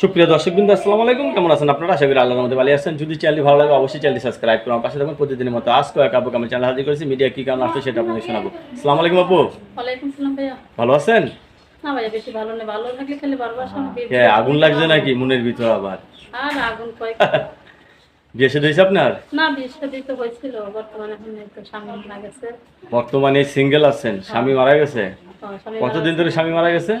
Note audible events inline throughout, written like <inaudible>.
সুপ্রিয় দর্শক বিন্দু আসসালামু আলাইকুম। কেমন আছেন আপনারা? আশা করি আল্লাহর মধ্যে ভালো আছেন। যদি চ্যানেল ভালো লাগে অবশ্যই চ্যানেল সাবস্ক্রাইব করুন। পাশে থাকুন প্রতিদিনের মতো আজকে এক আপু আমি চ্যানেল হাজির করেছি। মিডিয়া কি কারণ আসছে সেটা আপনাদের শোনাবো। আসসালামু আলাইকুম আপু। ভালো আছেন? না ভাইয়া বেশি ভালো নেই ভালো থাকলে খালি বারবার সামনে হ্যাঁ আগুন লাগছে নাকি মনের ভিতর আবার? বিয়ে <laughs> হয়েছে আপনার? না বিয়ে শাদী তো হয়েছিল। বর্তমানে সিঙ্গেল আছেন। স্বামী মারা গেছে? কতদিন ধরে স্বামী মারা গেছে?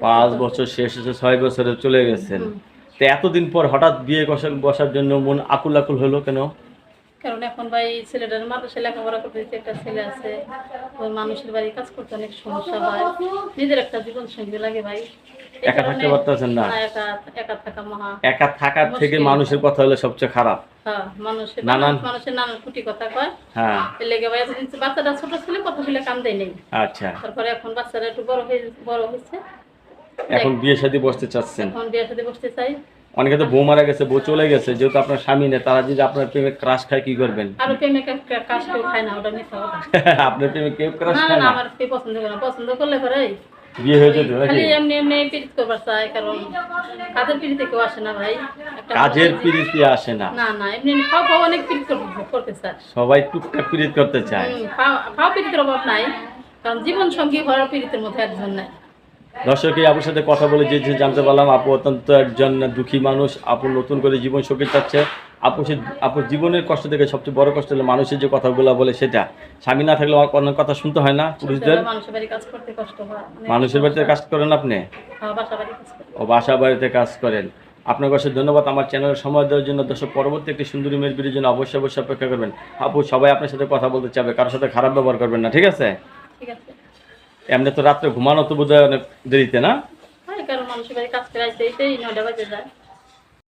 পাঁচ বছর শেষ হয়েছে ছয় বছর। চলে গেছেন। তো এতদিন পর হঠাৎ বিয়ে বসা- বসার জন্য মন আকুল আকুল হলো কেন? কারণ এখন ভাই ছেলেটার মাদ্রাসা লেখাপড়া করতে দিতে একটা ছেলে আছে ওই মানুষের বাড়ি কাজ করতে অনেক সমস্যা হয়। নিজের একটা জীবন সঙ্গী লাগে ভাই। একা থাকতে পারতেছেন না? না, একা একা থাকা মহা একা থাকার থেকে মানুষের কথা হলো সবচেয়ে খারাপ। হ্যাঁ মানুষের নানান- মানুষের নানান কুটি কথা কয়। হ্যাঁ। এর লেগে ভাই এতদিন বাচ্চাটা ছোট ছিল কথা বলে কাম দেয় নেই। আচ্ছা। তারপরে এখন বাচ্চারা একটু বড় হয়ে বড় হয়েছে। এখন বিয়ে শাদী বসতে চাচ্ছেন। এখন সাথে বসতে চাই। অনেকে তো বউ মারা গেছে বউ চলে গেছে যেহেতু আপনার স্বামী নেই তারা যদি আপনার প্রেমে ক্রাশ খায় কি করবেন? আরও প্রেমে কা- কা- কেউ খায় না ওটা মিথ্যা কথা। <laughs> আপনার প্রেমে কেউ ক্রাশ খায় না আমার পছন্দ করে না। পছন্দ করলে পরে বিয়ে হয়ে যেত খালি এমনি এমনি পীড়িত করবার চাই কারণ কাজের পীড়িতে কেউ আসে না ভাই। কাজের পিড়িতি আসে না। না না এমনি এমনি খাও খাও অনেক পীড়িত করতে- চায়। সবাই টুকটাক পিড়িত করতে চায়। খাও- খাও পীড়িতের অভাব নাই কারণ জীবন সঙ্গী হওয়ার পীড়িতের মধ্যে একজন নাই। দর্শক এই আপুর সাথে কথা বলে যে জানতে পারলাম আপু অত্যন্ত একজন দুঃখী মানুষ আপু নতুন করে জীবন সঙ্গী চাচ্ছে। আপু সে আপুর জীবনের কষ্ট থেকে সবচেয়ে বড় কষ্ট হলো মানুষের যে কথাগুলো বলে সেটা। স্বামী না থাকলে অনেক কথা শুনতে হয় না পুরুষদের। মানুষের বাড়িতে কাজ করেন আপনি? হ্যাঁ, ও বাসা বাড়িতে কাজ করেন। আপনার কাছে ধন্যবাদ আমার চ্যানেলের সময় দেওয়ার জন্য। দর্শক পরবর্তী একটি সুন্দরী মেয়ের ভিডিওর জন্য অবশ্যই অবশ্যই অপেক্ষা করবেন। আপু সবাই আপনার সাথে কথা বলতে চাবে কারোর সাথে খারাপ ব্যবহার করবেন না ঠিক আছে? ঠিক আছে। এমনি তো রাত্রে ঘুমানো তো বোধহয় অনেক দেরিতে, না? হ্যাঁ কারণ মানুষের বাড়ি কাজ করে আসতে নয়টা বাজে যায়।